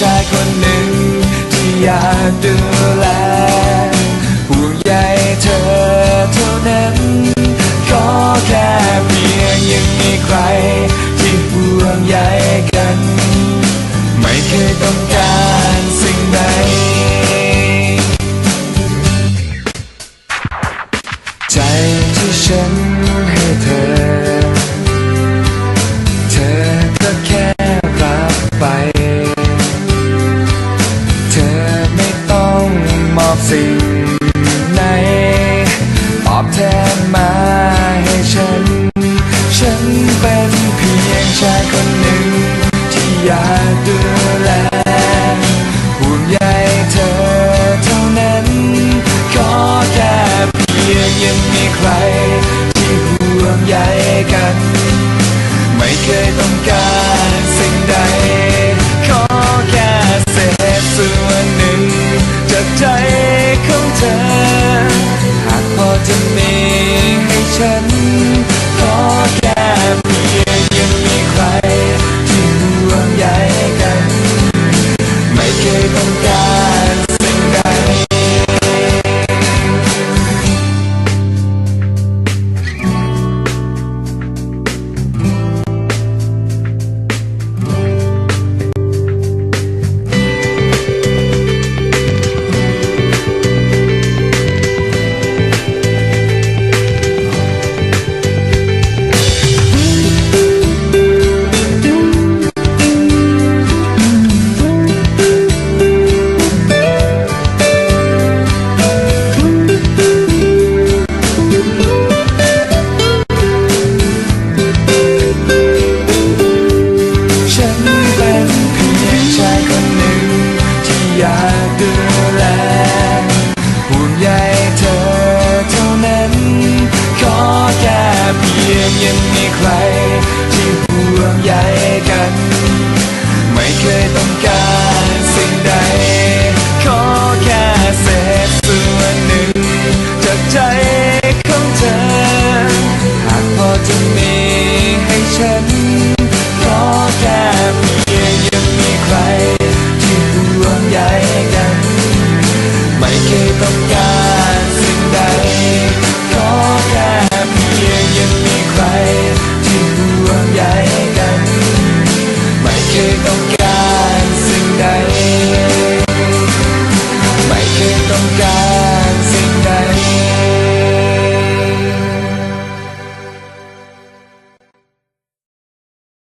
ชายคนหนึ่ง ที่อยากดูแลห่วงใยเธอเท่านั้น ขอแค่เพียงยังมีใคร ที่ห่วงใยกัน ไม่เคยต้องการ สิ่งไหนตอบแทนมาให้ฉัน ฉันเป็นเพียงชายคนหนึ่ง ที่อยากดูแลห่วงใยเธอเท่านั้น ขอแค่เพียงยังมีใคร ที่ห่วงใยกัน ไม่เคยต้องการสิ่งใด ใอยากดูแลห่วงใยเธอเท่านั้น ขอแค่เพียงยังมีใคร ที่ห่วงใยกัน ไม่เคย lo